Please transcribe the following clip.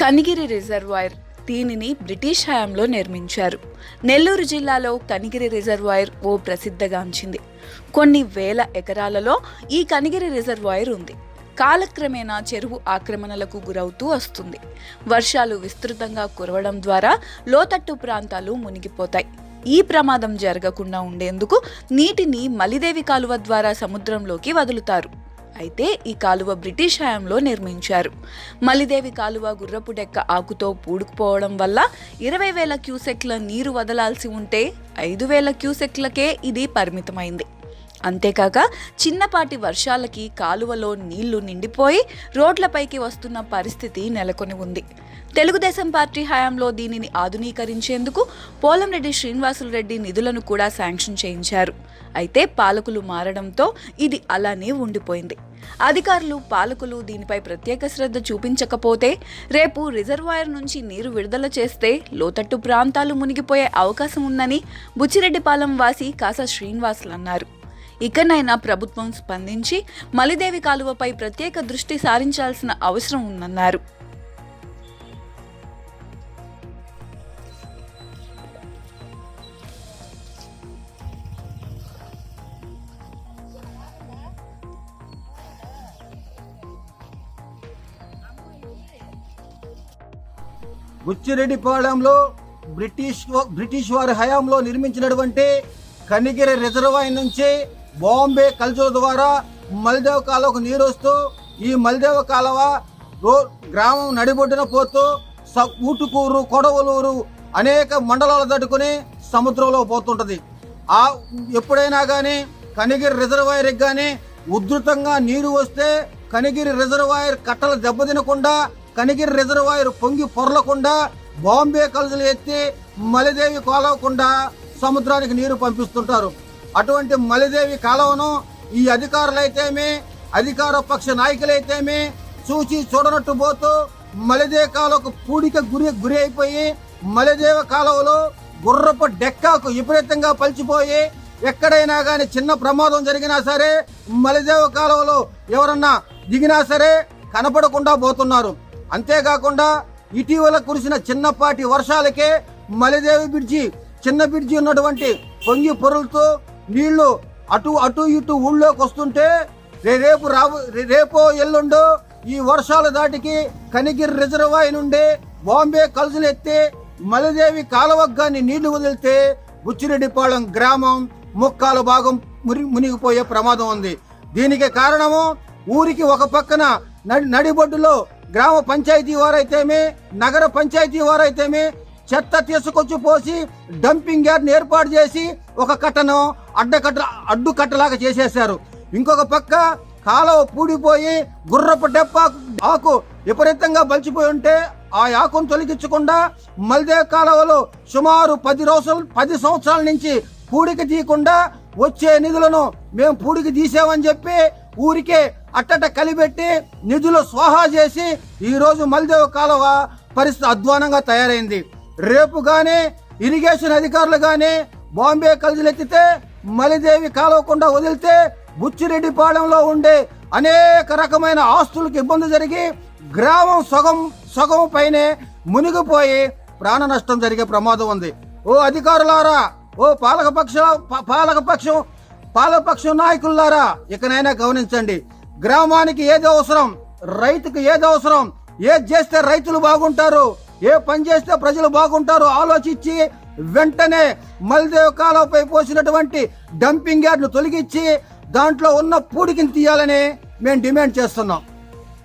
Kanigiri reservoir దీనిని British హయాంలో నిర్మించారు. నెల్లూరు జిల్లాలో కనిగిరి రిజర్వాయర్ ఓ ప్రసిద్ధగాంచింది కొన్ని వేల ఎకరాలలో ఈ కనిగిరి రిజర్వాయర్ ఉంది. కాలక్రమేణా చెరువు ఆక్రమణలకు గురవుతూ వస్తుంది. వర్షాలు విస్తృతంగా కురవడం ద్వారా లోతట్టు ప్రాంతాలు మునిగిపోతాయి. ఈ ప్రమాదం జరగకుండా ఉండేందుకు నీటిని మలిదేవి కాలువ ద్వారా సముద్రంలోకి వదులుతారు. అయితే ఈ కాలువ బ్రిటిష్ హయాంలో నిర్మించారు. మలిదేవి కాలువ గుర్రపు డెక్క ఆకుతో పూడుకుపోవడం వల్ల ఇరవై వేల క్యూసెక్ల నీరు వదలాల్సి ఉంటే ఐదు వేల క్యూసెక్లకే ఇది పరిమితమైంది. అంతేకాక చిన్నపాటి వర్షాలకి కాలువలో నీళ్ళు నిండిపోయి రోడ్లపైకి వస్తున్న పరిస్థితి నెలకొని ఉంది. తెలుగుదేశం పార్టీ హయాంలో దీనిని ఆధునీకరించేందుకు పోలంరెడ్డి శ్రీనివాసులు రెడ్డి నిధులను కూడా శాంక్షన్ చేయించారు. అయితే పాలకులు మారడంతో ఇది అలానే ఉండిపోయింది. అధికారులు పాలకులు దీనిపై ప్రత్యేక శ్రద్ధ చూపించకపోతే రేపు రిజర్వాయర్ నుంచి నీరు విడుదల చేస్తే లోతట్టు ప్రాంతాలు మునిగిపోయే అవకాశం ఉందని బుచ్చిరెడ్డిపాలెం వాసి కాసా శ్రీనివాసులు అన్నారు. ఇకనైనా ప్రభుత్వం స్పందించి మలిదేవి కాలువపై ప్రత్యేక దృష్టి సారించాల్సిన అవసరం ఉందన్నారు. బుచ్చిరెడ్డిపాళెంలో బ్రిటిష్ బ్రిటిష్ వారి హయాంలో నిర్మించినటువంటి కనిగిరి రిజర్వాయర్ నుంచి బాంబే కల్చర్ ద్వారా మలిదేవ కాలువకు నీరు వస్తూ ఈ మలిదేవ కాలువ రో- గ్రామం నడిబొడ్డున పోతూ స- ఊటుకూరు కొడవలూరు అనేక మండలాలు తట్టుకుని సముద్రంలో పోతుంటుంది. ఆ ఎప్పుడైనా కానీ కనిగిరి రిజర్వాయర్కి కానీ ఉధృతంగా నీరు వస్తే కనిగిరి రిజర్వాయర్ కట్టలు దెబ్బతినకుండా కనిగిరి రిజర్వాయర్ పొంగి పొరలకుండా బాంబే కలుజలు ఎత్తి మలిదేవి కాలవకుండా సముద్రానికి నీరు పంపిస్తుంటారు. అటువంటి మలిదేవి కాలువను ఈ అధికారులైతేమి అధికార పక్ష నాయకులైతేమి చూసి చూడనట్టు పోతూ మలిదేవి కాలువకు పూడిక గురి గురి అయిపోయి మలిదేవ కాలువలో గుర్రపు డెక్కాకు విపరీతంగా పలిచిపోయి ఎక్కడైనా కానీ చిన్న ప్రమాదం జరిగినా సరే మలిదేవ కాలువలో ఎవరన్నా దిగినా సరే కనపడకుండా పోతున్నారు. అంతేకాకుండా ఇటీవల కురిసిన చిన్నపాటి వర్షాలకే మలిదేవి బ్రిడ్జి చిన్న బ్రిడ్జి ఉన్నటువంటి పొంగి పొరులతో నీళ్ళు అటు అటు ఇటు ఊళ్ళోకి వస్తుంటే రే- రేపు రాబో రేపో ఎల్లుండో ఈ వర్షాల దాటికి కనిగిరి రిజర్వాయర్ నుండి బాంబే కలుసులు ఎత్తి మలిదేవి కాలువగ్గాన్ని నీళ్ళు వదిలితే బుచ్చిరెడ్డిపాళెం గ్రామం ముక్కాల భాగం మురి మునిగిపోయే ప్రమాదం ఉంది. దీనికి కారణము ఊరికి ఒక పక్కన నడి నడిబొడ్డులో గ్రామ పంచాయతీ వారైతేమి నగర పంచాయతీ వారైతేమి చెత్త తీసుకొచ్చి పోసి డంపింగ్ యార్డ్ ఏర్పాటు చేసి ఒక కట్టను అడ్డకట్ట అడ్డు కట్టలాగా చేసేశారు. ఇంకొక పక్క కాలువ పూడిపోయి గుర్రపు డెప్ప ఆకు విపరీతంగా బలిచిపోయి ఉంటే ఆ ఆకును తొలగించకుండా మల్దే కాలువలో సుమారు పది రోజులు పది సంవత్సరాల నుంచి పూడికి తీయకుండా వచ్చే నిధులను మేము పూడికి తీసామని చెప్పి ఊరికే అట్టట కలిపెట్టి నిధులు స్వాహా చేసి ఈరోజు మల్దేవ కాలువ పరిస్థితి అధ్వానంగా తయారైంది. రేపు కానీ ఇరిగేషన్ అధికారులు కానీ బాంబే కలిసిలెత్తితే మలిదేవి కాలవకుండా వదిలితే బుచ్చిరెడ్డిపాళెంలో ఉండే అనేక రకమైన ఆస్తులకు ఇబ్బంది జరిగి గ్రామం సగం సగం పైనే మునిగిపోయి ప్రాణ నష్టం జరిగే ప్రమాదం ఉంది. ఓ అధికారులారా ఓ పాలకపక్ష పాలకపక్షం పాలకపక్షం నాయకులారా ఇకనైనా గమనించండి. గ్రామానికి ఏది అవసరం? రైతుకు ఏది అవసరం? ఏది చేస్తే రైతులు బాగుంటారు? ఏ పని చేస్తే ప్రజలు బాగుంటారు ఆలోచించి వెంటనే మల్దేవ్ కాలువపై పోసినటువంటి డంపింగ్ యార్డ్ను తొలగించి దాంట్లో ఉన్న పూడికిని తీయాలని మేము డిమాండ్ చేస్తున్నాం.